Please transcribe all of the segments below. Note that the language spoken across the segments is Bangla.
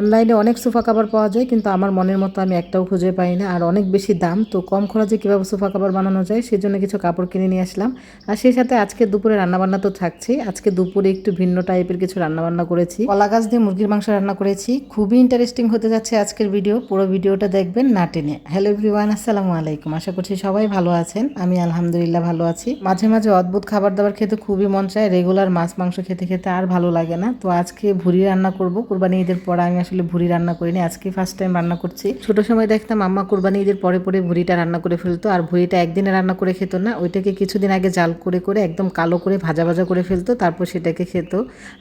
অনলাইনে অনেক সোফা কাভার পাওয়া যায়, কিন্তু আমার মনের মতো আমি একটাও খুঁজে পাই না। আর অনেক বেশি দাম, তো কম খরচে কীভাবে সোফা কাভার বানানো যায় সেই জন্য কিছু কাপড় কিনে নিয়ে আসলাম। আর সেই সাথে আজকে দুপুরে রান্নাবান্না তো থাকছে। আজকে দুপুরে একটু ভিন্ন টাইপের কিছু রান্নাবান্না করেছি। কলা গাছ দিয়ে মুরগির মাংস রান্না করেছি। খুবই ইন্টারেস্টিং হতে যাচ্ছে আজকের ভিডিও পুরো ভিডিওটা দেখবেন না টেনে। হ্যালো এভরিওয়ান আসসালামু আলাইকুম। আশা করছি সবাই ভালো আছেন। আমি আলহামদুলিল্লাহ ভালো আছি। মাঝে মাঝে অদ্ভুত খাবার দাবার খেতে খুবই মন চায়। রেগুলার মাছ মাংস খেতে খেতে আর ভালো লাগে না। তো আজকে ভুড়ি রান্না করব। কোরবানি ঈদের পর আমি আসলে ভুড়ি রান্না করিনি, আজকে ফার্স্ট টাইম রান্না করছি। ছোট সময় দেখতাম আম্মা কোরবানি ঈদের পরে পরে ভুড়িটা রান্না করে ফেলতো, আর ভুড়িটা একদিনে রান্না করে খেত না, ওইটাকে কিছুদিন আগে জাল করে করে একদম কালো করে ভাজা ভাজা করে ফেলতো, তারপর সেটাকে খেত।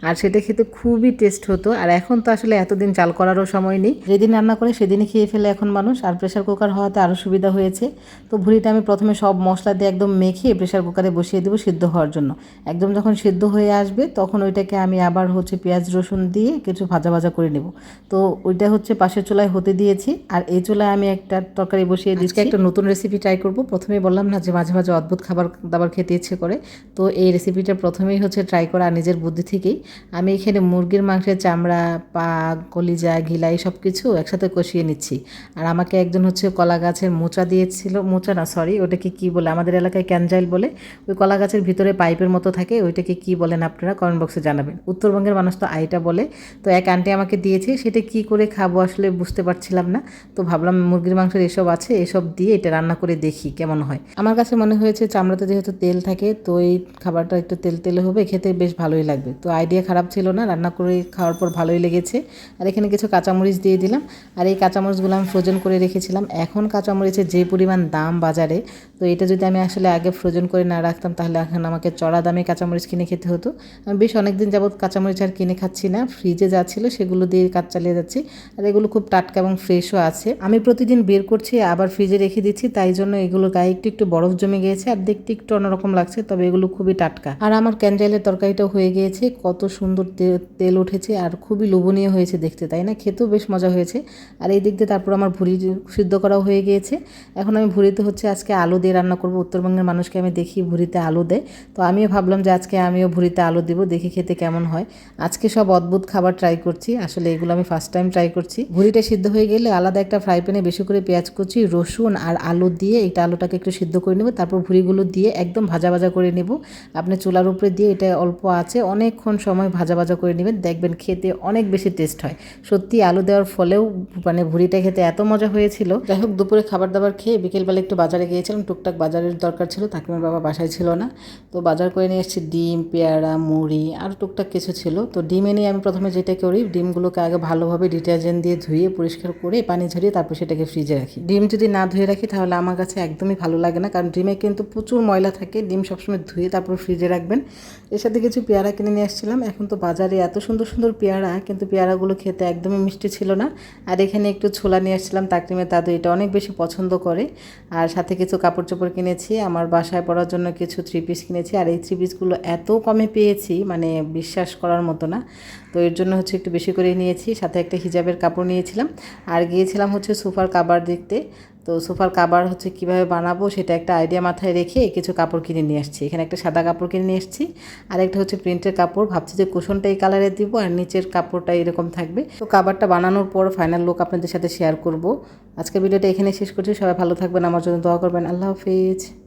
আর সেটা খেতে খুবই টেস্ট হতো, আর এখন তো আসলে এতদিন জাল করারও সময় নেই। যেদিন রান্না করে সেদিনই খেয়ে ফেলে এখন মানুষ, আর প্রেশার কুকার হওয়াতে আরও সুবিধা হয়েছে। তো ভুড়িটা আমি প্রথমে সব মশলা দিয়ে একদম মেখে প্রেশার কুকারে বসিয়ে দেবো সিদ্ধ হওয়ার জন্য। একদম যখন সিদ্ধ হয়ে আসবে, তখন ওইটাকে আমি আবার হচ্ছে পেঁয়াজ রসুন দিয়ে কিছু ভাজা ভাজা করে নেব। তো ওইটা হচ্ছে পাশের চুলায় হতে দিয়েছি। আর এই চুলায় আমি একটা তরকারি বসিয়ে দিচ্ছি। একটা নতুন রেসিপি ট্রাই করব। প্রথমেই বললাম না যে মাঝে মাঝে অদ্ভুত খাবার দাবার খেতে ইচ্ছে করে। তো এই রেসিপিটা প্রথমেই হচ্ছে ট্রাই করা নিজের বুদ্ধি থেকেই। আমি এখানে মুরগির মাংসের চামড়া পা কলিজা ঘিলা এই সব কিছু একসাথে কষিয়ে নিচ্ছি। আর আমাকে একজন হচ্ছে কলা গাছের মোচা দিয়েছিল মোচা না সরি ওটাকে কি বলে আমাদের এলাকায় ক্যানজাইল বলে। ওই কলা গাছের ভিতরে পাইপের মতো থাকে ওইটাকে কি বলেন আপনারা? কমেন্ট বক্সে জানাবেন। উত্তরবঙ্গের মানুষ তো আইটা বলে। তো এক আন্টি আমাকে দিয়েছে সেটা কি করে খাব আসলে বুঝতে পারছিলাম না। তো ভাবলাম মুরগির মাংসের এসব আছে, এসব দিয়ে এটা রান্না করে দেখি কেমন হয়। আমার কাছে মনে হয়েছে চামড়াতে যেহেতু তেল থাকে, তো এই খাবারটা একটু তেল তেলে হবে, খেতে বেশ ভালোই লাগবে। তো আইডিয়া খারাপ ছিল না, রান্না করে খাওয়ার পর ভালোই লেগেছে। আর এখানে কিছু কাঁচামরিচ দিয়ে দিলাম। আর এই কাঁচামরিচগুলো আমি ফ্রোজেন করে রেখেছিলাম। এখন কাঁচামরিচের যে পরিমাণ দাম বাজারে, তো এটা যদি আমি আসলে আগে ফ্রোজেন করে না রাখতাম, তাহলে এখন আমাকে চড়া দামে কাঁচামরিচ কিনে খেতে হতো। আমি বেশ অনেকদিন যাবৎ কাঁচামরিচ আর কিনে খাচ্ছি না ফ্রিজে যা ছিল সেগুলো দিয়ে কাজ চালিয়ে যাচ্ছি। আর এগুলো খুব টাটকা এবং ফ্রেশও আছে। আমি প্রতিদিন বের করছি, আবার ফ্রিজে রেখে দিচ্ছি, তাই জন্য এগুলো গায়ে একটু একটু বরফ জমে গিয়েছে আর দেখতে একটু অন্যরকম লাগছে, তবে এগুলো খুবই টাটকা। আর আমার ক্যান্ডেলের তরকারিটাও হয়ে গিয়েছে, কত সুন্দর তেল উঠেছে আর খুবই লোভনীয় হয়েছে দেখতে, তাই না? খেতেও বেশ মজা হয়েছে। আর এই দিক দিয়ে তারপর আমার ভুড়ি সিদ্ধ করাও হয়ে গিয়েছে। এখন আমি ভুড়িতে হচ্ছে আজকে আলু দিয়ে রান্না করব। উত্তরবঙ্গের মানুষকে আমি দেখি ভুড়িতে আলু দেয়। তো আমিও ভাবলাম যে আজকে আমিও ভুড়িতে আলু দেবো, দেখি খেতে কেমন হয়। আজকে সব অদ্ভুত খাবার ট্রাই করছি, আসলে এগুলো আমি ফার্স্ট টাইম ট্রাই করছি। ভুড়িটা সিদ্ধ হয়ে গেলে আলাদা একটা ফ্রাই প্যানে বেশি করে পেঁয়াজ কুচি, রসুন আর আলু দিয়ে এটা আলুটাকে একটু সিদ্ধ করে নেব, তারপর ভুড়িগুলো দিয়ে একদম ভাজা ভাজা করে নেব। আপনি চুলার উপরে দিয়ে এটা অল্প আছে, অনেকক্ষণ সময় ভাজা ভাজা করে নেবেন, দেখবেন খেতে অনেক বেশি টেস্ট হয়। সত্যি আলু দেওয়ার ফলেও মানে ভুড়িটা খেতে এত মজা হয়েছিল। যাই হোক, দুপুরে খাবার দাবার খেয়ে বিকেলবেলা একটু বাজারে গিয়েছিলাম, টুকটাক বাজারের দরকার ছিল তাকিমার বাবা বাসায় ছিল না। তো বাজার করে নিয়ে এসেছি ডিম, পেয়ারা, মুড়ি, আর টুকটাক কিছু ছিল। তো ডিম এনে আমি প্রথমে যেটা করি, ডিমগুলোকে আগে ভালোভাবে ডিটারজেন্ট দিয়ে ধুয়ে, পরিষ্কার করে, পানি ঝরিয়ে তারপর সেটাকে ফ্রিজে রাখি। ডিম যদি না ধুয়ে রাখি তাহলে আমার কাছে একদমই ভালো লাগে না। কারণ ডিমে কিন্তু প্রচুর ময়লা থাকে। ডিম সবসময় ধুয়ে তারপর ফ্রিজে রাখবেন। এর সাথে কিছু পেয়ারা কিনে নিয়ে আসছিলাম। এখন তো বাজারে এত সুন্দর সুন্দর পেয়ারা, কিন্তু পেয়ারাগুলো খেতে একদমই মিষ্টি ছিল না। আর এখানে একটু ছোলা নিয়ে আসছিলাম। তাকরিমের দাদু এটা অনেক বেশি পছন্দ করে। আর সাথে কিছু কাপড় চোপড় কিনেছি। আমার বাসায় পরার জন্য কিছু থ্রি পিস কিনেছি। আর এই থ্রি পিসগুলো এত কমে পেয়েছি মানে বিশ্বাস করার মতো না। তো এর জন্য হচ্ছে একটু বেশি করে নিয়েছি। সাথে একটা হিজাবের কাপড় নিয়েছিলাম। আর গিয়েছিলাম হচ্ছে সোফার কাবার দেখতে। তো সোফার কাবার হচ্ছে কীভাবে বানাবো সেটা একটা আইডিয়া মাথায় রেখে কিছু কাপড় কিনে নিয়ে আসছি। এখানে একটা সাদা কাপড় কিনে নিয়ে এসেছি আর একটা হচ্ছে প্রিন্টের কাপড়। ভাবছি যে কুশনটা এই কালারের দিব আর নিচের কাপড়টা এরকম থাকবে। তো কাবারটা বানানোর পর ফাইনাল লুক আপনাদের সাথে শেয়ার করব। আজকের ভিডিওটা এখানে শেষ করছি। সবাই ভালো থাকবেন। আমার জন্য দোয়া করবেন। আল্লাহ হাফিজ।